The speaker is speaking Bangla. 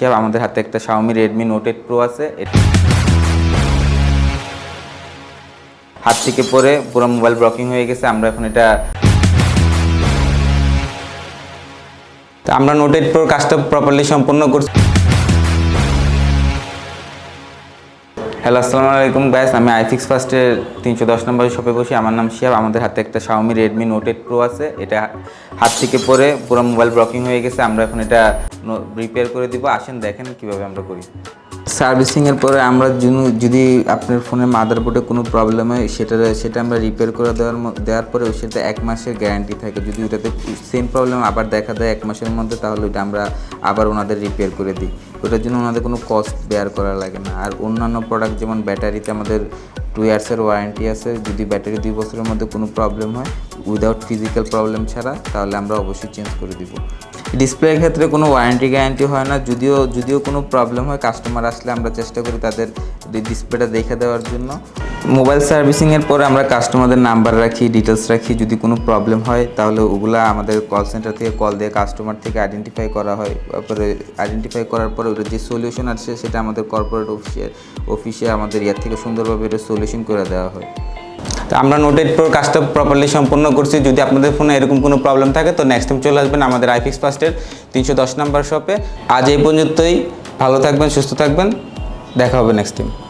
হিসাব আমাদের হাতে একটা Xiaomi রেডমি নোট 8 প্রো আছে। হাত থেকে পরে পুরো মোবাইল ব্লকিং হয়ে গেছে। আমরা এখন এটা আমরা নোট এইট প্রোর কাজটা প্রপারলি সম্পন্ন করছি। হ্যালো আসসালামু আলাইকুম গাইস আমি আইফিক্স ফার্স্টের তিনশো দশ নম্বর শপে বসি। আমার নাম শিয়াব। আমাদের হাতে একটা শাওমি রেডমি Note 8 Pro আছে। এটা হাত থেকে পরে পুরো মোবাইল ব্লকিং হয়ে গেছে। আমরা এখন এটা রিপেয়ার করে দিব। আসেন, দেখেন কীভাবে আমরা করি। সার্ভিসিংয়ের পরে আমরা যদি- আপনার ফোনের মাদারবোর্ডে কোনো প্রবলেম হয়, সেটা সেটা আমরা রিপেয়ার করে দেওয়ার দেওয়ার পরে সেটা এক মাসের গ্যারান্টি থাকে। যদি ওটাতে সেম প্রবলেম আবার দেখা দেয় এক মাসের মধ্যে, তাহলে ওইটা আমরা আবার ওনাদের রিপেয়ার করে দিই। ওটার জন্য ওনাদের কোনো কস্ট বেয়ার করা লাগে না। আর অন্যান্য প্রোডাক্ট যেমন ব্যাটারিতে আমাদের টু ইয়ার্সের ওয়ারেন্টি আছে, যদি ব্যাটারি দুই বছরের মধ্যে কোনো প্রবলেম হয় উইদাউট ফিজিক্যাল প্রবলেম ছাড়া, তাহলে আমরা অবশ্যই চেঞ্জ করে দিব। ডিসপ্লের ক্ষেত্রে কোনো ওয়ারেন্টি গ্যারান্টি হয় না। যদিও যদিও কোনো প্রবলেম হয় কাস্টমার আসলে আমরা চেষ্টা করি তাদের ডিসপ্লেটা দেখে দেওয়ার জন্য। মোবাইল সার্ভিসিংয়ের পরে আমরা কাস্টমারদের নাম্বার রাখি ডিটেলস রাখি। যদি কোনো প্রবলেম হয়, তাহলে ওগুলা আমাদের কল সেন্টার থেকে কল দিয়ে কাস্টমার থেকে আইডেন্টিফাই করা হয়। তারপরে আইডেন্টিফাই করার পরে ওটার যে সলিউশন আছে, সেটা আমাদের কর্পোরেট অফিসে অফিসে আমাদের ইয়ার থেকে সুন্দরভাবে এটা সলিউশন করে দেওয়া হয়। তো আমরা নোট এইট প্রোর কাজটা প্রপারলি সম্পন্ন করছি। যদি আপনাদের ফোনে এরকম কোনো প্রবলেম থাকে, তো নেক্সট টাইম চলে আসবেন আমাদের আইফিক্স ফার্স্টের তিনশো দশ নাম্বার শপে আজ এই পর্যন্তই। ভালো থাকবেন, সুস্থ থাকবেন। দেখা হবে নেক্সট টাইম